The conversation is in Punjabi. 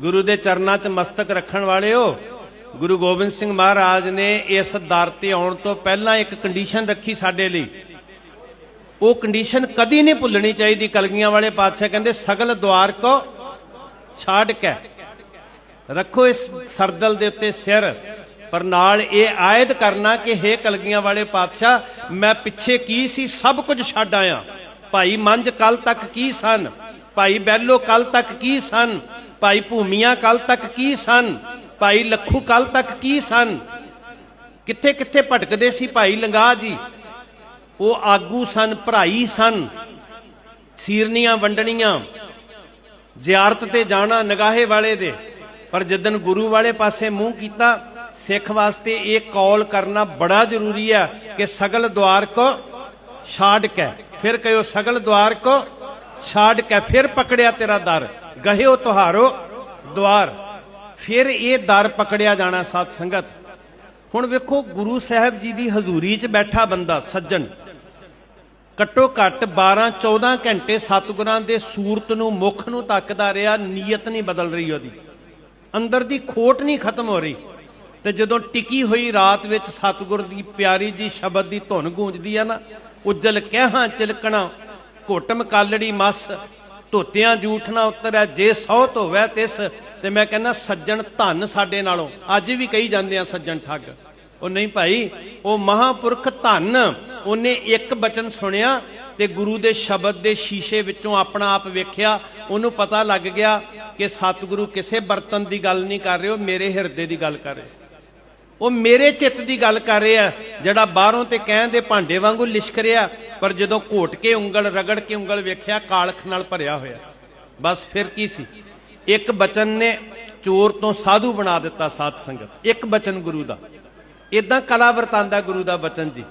ਗੁਰੂ ਦੇ ਚਰਨਾਂ 'ਚ ਮਸਤਕ ਰੱਖਣ ਵਾਲਿਓ, ਗੁਰੂ ਗੋਬਿੰਦ ਸਿੰਘ ਮਹਾਰਾਜ ਨੇ ਇਸ ਦਰ ਤੇ ਆਉਣ ਤੋਂ ਪਹਿਲਾਂ ਇੱਕ ਕੰਡੀਸ਼ਨ ਰੱਖੀ ਸਾਡੇ ਲਈ। ਉਹ ਕੰਡੀਸ਼ਨ ਕਦੀ ਨਹੀਂ ਭੁੱਲਣੀ ਚਾਹੀਦੀ ਕਲਗੀਆਂ ਵਾਲੇ ਪਾਤਸ਼ਾਹ ਕਹਿੰਦੇ, ਸਗਲ ਦੁਆਰ ਕੋ ਛਾੜ ਕੇ, ਰੱਖੋ ਇਸ ਸਰਦਲ ਦੇ ਉੱਤੇ ਸਿਰ। ਪਰ ਨਾਲ ਇਹ ਆਇਦ ਕਰਨਾ ਕਿ ਹੇ ਕਲਗੀਆਂ ਵਾਲੇ ਪਾਤਸ਼ਾਹ, ਮੈਂ ਪਿੱਛੇ ਕੀ ਸੀ? ਸਭ ਕੁਝ ਛੱਡ ਆਇਆ। ਭਾਈ ਮੰਜ ਕੱਲ ਤੱਕ ਕੀ ਸਨ? ਭਾਈ ਬੈਲੋ ਕੱਲ ਤੱਕ ਕੀ ਸਨ? ਭਾਈ ਭੂਮੀਆਂ ਕੱਲ ਤੱਕ ਕੀ ਸਨ? ਭਾਈ ਲੱਖੂ ਕੱਲ ਤੱਕ ਕੀ ਸਨ? ਕਿੱਥੇ ਕਿੱਥੇ ਭਟਕਦੇ ਸੀ ਭਾਈ ਲੰਗਾ ਜੀ? ਉਹ ਆਗੂ ਸਨ, ਭਰਾਈ ਸਨ। ਸੀਰਨੀਆਂ, ਵੰਡਣੀਆਂ। ਜ਼ਿਆਰਤ ਤੇ ਜਾਣਾ ਨਗਾਹੇ ਵਾਲੇ ਦੇ। ਪਰ ਜਦਨ ਗੁਰੂ ਵਾਲੇ ਪਾਸੇ ਮੂੰਹ ਕੀਤਾ, ਸਿੱਖ ਵਾਸਤੇ ਇਹ ਕੌਲ ਕਰਨਾ ਬੜਾ ਜ਼ਰੂਰੀ ਹੈ ਕਿ ਸਗਲ ਦਵਾਰ ਕੋ ਛਾੜ ਕੇ, ਫਿਰ ਕਹਿਓ ਸਗਲ ਦਵਾਰ ਕੋ ਛਾੜ ਕੇ, ਫਿਰ ਪਕੜਿਆ ਤੇਰਾ ਦਰ। ਗਹਿਓ ਤੁਹਾਰੋ ਦਵਾਰ। ਫਿਰ ਇਹ ਦਰ ਪਕੜਿਆ ਜਾਣਾ ਸਾਧ ਸੰਗਤ। ਹੁਣ ਵੇਖੋ, ਗੁਰੂ ਸਾਹਿਬ ਜੀ ਦੀ ਹਜ਼ੂਰੀ 'ਚ ਬੈਠਾ ਬੰਦਾ, ਸੱਜਣ। ਘੱਟੋ ਘੱਟ 12 14 ਘੰਟੇ ਸਤਿਗੁਰਾਂ ਦੇ ਸੂਰਤ ਨੂੰ, ਮੁਖ ਨੂੰ ਤੱਕਦਾ ਰਿਹਾ, ਨੀਅਤ ਨਹੀਂ ਬਦਲ ਰਹੀ ਉਹਦੀ। ਅੰਦਰ ਦੀ ਖੋਟ ਨਹੀਂ ਖਤਮ ਹੋ ਰਹੀ। ਤੇ ਜਦੋਂ ਟਿਕੀ ਹੋਈ ਰਾਤ ਵਿੱਚ ਸਤਿਗੁਰ ਦੀ ਪਿਆਰੀ ਜੀ ਸ਼ਬਦ ਦੀ ਧੁਨ ਗੂੰਜਦੀ ਆ ਨਾ, ਉਜਲ ਕਹਿਹਾਂ ਚਿਲਕਣਾ ਘੋਟਮ ਕਾਲੜੀ ਮਸ ਧੋਤਿਆਂ ਜੂਠ ਨਾ ਉਤਰੈ ਜੇ ਸੌ ਧੋਵੈ ਤਿਸ, ਤੇ ਮੈਂ ਕਹਿੰਦਾ, ਸੱਜਣ ਧਨ ਸਾਡੇ ਨਾਲੋਂ। ਅੱਜ ਵੀ ਕਹੀ ਜਾਂਦੇ ਆ ਸੱਜਣ ਠੱਗ। ਉਹ ਨਹੀਂ ਭਾਈ, ਉਹ ਮਹਾਪੁਰਖ ਧੰਨ, ਉਹਨੇ ਇੱਕ ਬਚਨ ਸੁਣਿਆ ਤੇ ਗੁਰੂ ਦੇ ਸ਼ਬਦ ਦੇ ਸ਼ੀਸ਼ੇ ਵਿੱਚੋਂ ਆਪਣਾ ਆਪ ਵੇਖਿਆ। ਉਹਨੂੰ ਪਤਾ ਲੱਗ ਗਿਆ ਕਿ ਸਤਿਗੁਰੂ ਕਿਸੇ ਬਰਤਨ ਦੀ ਗੱਲ ਨਹੀਂ ਕਰ ਰਹੇ, ਉਹ ਮੇਰੇ ਹਿਰਦੇ ਦੀ ਗੱਲ ਕਰ ਰਹੇ। ਉਹ ਮੇਰੇ ਚਿੱਤ ਦੀ ਗੱਲ ਕਰ ਰਿਹਾ, ਜਿਹੜਾ ਬਾਹਰੋਂ ਤੇ ਕਹਿਣ ਦੇ ਭਾਂਡੇ ਵਾਂਗੂ ਲਿਸ਼ਕ ਰਿਹਾ, ਪਰ ਜਦੋਂ ਘੋਟ ਕੇ ਉਂਗਲ, ਰਗੜ ਕੇ ਉਂਗਲ ਵੇਖਿਆ, ਕਾਲਖ ਨਾਲ ਭਰਿਆ ਹੋਇਆ। ਬਸ ਫਿਰ ਕੀ ਸੀ? ਇੱਕ ਬਚਨ ਨੇ ਚੋਰ ਤੋਂ ਸਾਧੂ ਬਣਾ ਦਿੱਤਾ ਸਾਧ ਸੰਗਤ। ਇੱਕ ਬਚਨ ਗੁਰੂ ਦਾ। ਇਦਾਂ ਕਲਾ ਵਰਤਾਂਦਾ ਗੁਰੂ ਦਾ ਬਚਨ ਜੀ।